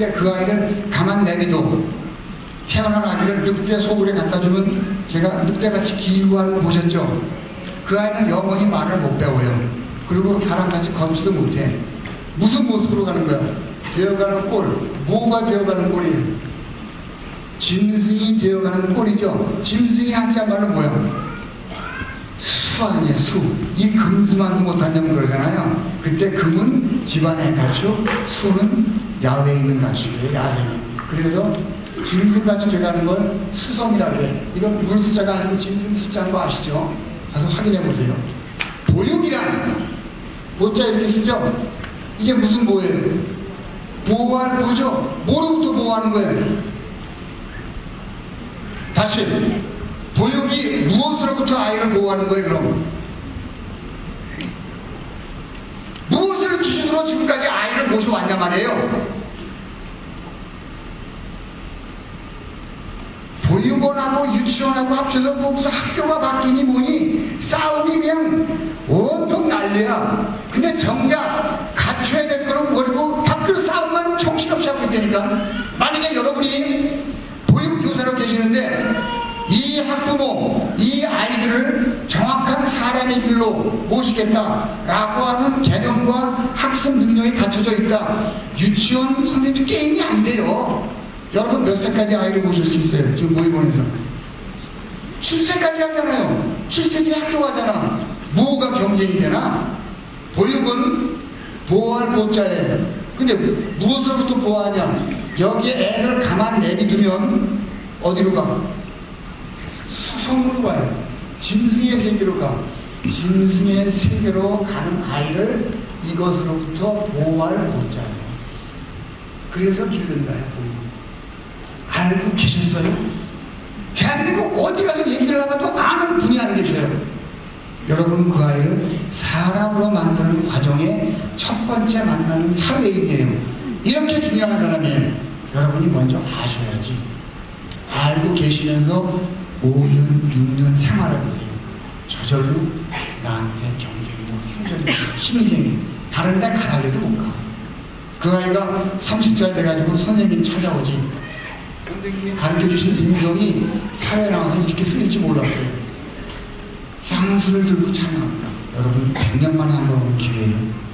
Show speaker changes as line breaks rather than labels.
근데 그 아이를 가만 내비도 태어난 아기를 늑대 소굴에 갖다 주면 제가 늑대같이 기구하는 거 보셨죠? 그 아이는 영원히 말을 못 배워요. 그리고 사람같이 걷지도 못해. 무슨 모습으로 가는 거야? 되어가는 꼴. 뭐가 되어가는 꼴이에요? 짐승이 되어가는 꼴이죠. 짐승이 한자 말로 뭐야? 수 아니에요, 수. 이 금수만도 못하냐면 그러잖아요. 그때 금은 집안의 가축, 수는 야외에 있는 가축이에요, 야생에. 그래서 짐승같이 돼가는 걸 수성이라고 그래. 이건 물수자가 아니고 짐승 숫자인 거 아시죠? 가서 확인해 보세요. 보육이란, 보자 이렇게 쓰죠? 이게 무슨 보예요? 보호할 보죠? 뭐로부터 보호하는 거예요? 다시 보육이 무엇으로부터 아이를 보호하는 거예요 그럼? 무엇을 기준으로 지금까지 아이를 모셔왔냐 말이에요? 보육원하고 유치원하고 합쳐서 뭐 무슨 학교가 바뀌니 뭐니 싸움이 그냥 온통 난리야. 근데 정작 갖춰야 될 거는 모르고 밖으로 싸움만 정신없이 하고 있다니까. 만약에 여러분이 보육교사로 계시는데 이 학부모, 이 아이들을 정확한 사람의 길로 모시겠다라고 하는 개념과 학습 능력이 갖춰져 있다. 유치원 선생님 게임이 안 돼요. 여러분 몇 살까지 아이를 모실 수 있어요? 지금 모의고에서 7세까지 하잖아요. 7세 뒤에 학교 가잖아. 뭐가 경쟁이 되나? 보육은 보호할 보자예요. 근데 무엇으로부터 보호하냐? 여기에 애를 가만 내비두면 어디로 가? 가요. 짐승의 세계로 가. 짐승의 세계로 가는 아이를 이것으로부터 보호할 보자예요. 그래서 기른다요. 알고 계셨어요? 대한민국 어디 가서 얘기를 하봐도 아는 분이 안 계셔요. 여러분 그 아이를 사람으로 만드는 과정의 첫 번째 만나는 사회인이에요. 이렇게 중요한 사람이에요. 여러분이 먼저 아셔야지. 알고 계시면서 5년, 6년 생활해보세요. 저절로 나한테 경쟁력, 생존력, 힘이 생겨. 다른 데 가달래도 못 가. 그 아이가 30살 돼가지고 선생님 찾아오지. 가르쳐 주신 인성이 사회 나와서 이렇게 쓰일지 몰랐어요. 쌍수를 들고 찬양합니다. 여러분 100년 만에 한번 오는 기회예요.